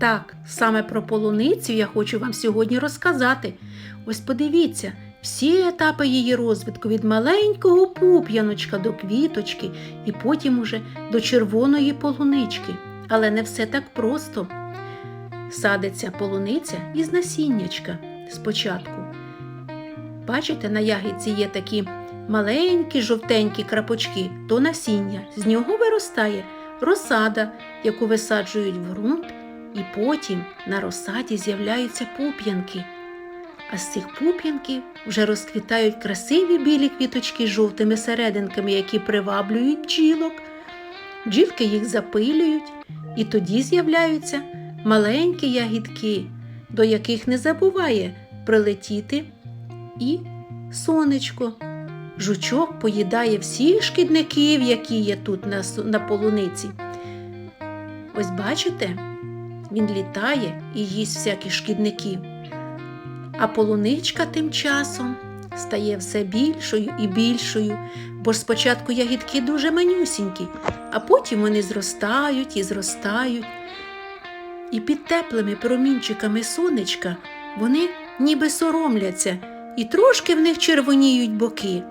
Так, саме про полуницю я хочу вам сьогодні розказати. Ось подивіться, всі етапи її розвитку від маленького пуп'яночка до квіточки і потім уже до червоної полунички. Але не все так просто. Садиться полуниця із насіннячка спочатку. Бачите, на ягідці є такі маленькі жовтенькі крапочки, то насіння. З нього виростає розсада, яку висаджують в ґрунт, і потім на розсаді з'являються пуп'янки. А з цих пуп'янків вже розквітають красиві білі квіточки з жовтими серединками, які приваблюють бджілок. Бджілки їх запилюють, і тоді з'являються маленькі ягідки, до яких не забуває прилетіти і сонечко. Жучок поїдає всіх шкідників, які є тут на, полуниці. Ось бачите, він літає і їсть всяких шкідників. А полуничка тим часом стає все більшою і більшою, бо спочатку ягідки дуже манюсінькі, а потім вони зростають і зростають. І під теплими промінчиками сонечка вони ніби соромляться, і трошки в них червоніють боки.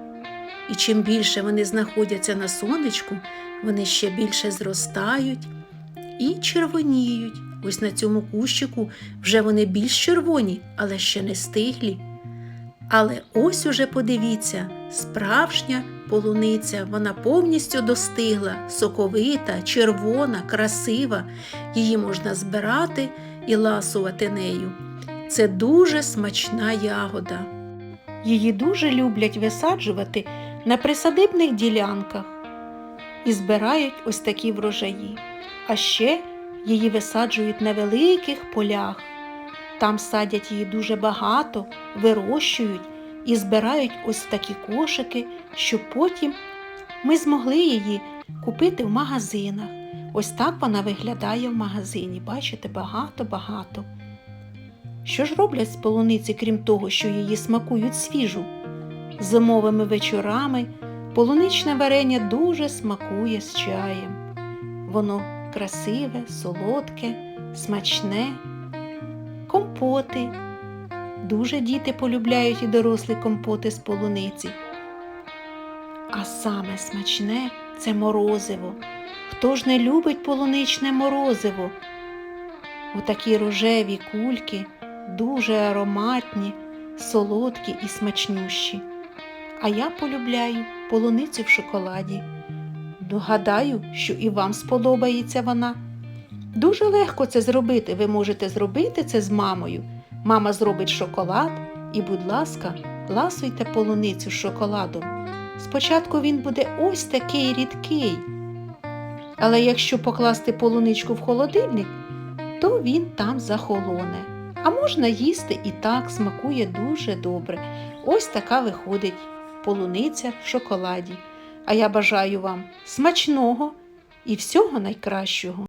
І чим більше вони знаходяться на сонечку, вони ще більше зростають і червоніють. Ось на цьому кущику вже вони більш червоні, але ще не стиглі. Але ось уже подивіться, справжня полуниця, вона повністю достигла, соковита, червона, красива. Її можна збирати і ласувати нею. Це дуже смачна ягода. Її дуже люблять висаджувати на присадибних ділянках і збирають ось такі врожаї. А ще її висаджують на великих полях. Там садять її дуже багато, вирощують і збирають ось такі кошики, щоб потім ми змогли її купити в магазинах. Ось так вона виглядає в магазині. Бачите, багато-багато. Що ж роблять з полуниці, крім того, що її смакують свіжу? Зимовими вечорами полуничне варення дуже смакує з чаєм. Воно красиве, солодке, смачне, компоти. Дуже діти полюбляють і дорослі компоти з полуниці. А саме смачне це морозиво. Хто ж не любить полуничне морозиво? Отакі рожеві кульки, дуже ароматні, солодкі і смачнющі. А я полюбляю полуницю в шоколаді. Догадаю, що і вам сподобається вона. Дуже легко це зробити. Ви можете зробити це з мамою. Мама зробить шоколад і, будь ласка, ласуйте полуницю з шоколадом. Спочатку він буде ось такий рідкий. Але якщо покласти полуничку в холодильник, то він там захолоне. А можна їсти і так смакує дуже добре. Ось така виходить полуниця в шоколаді. А я бажаю вам смачного і всього найкращого.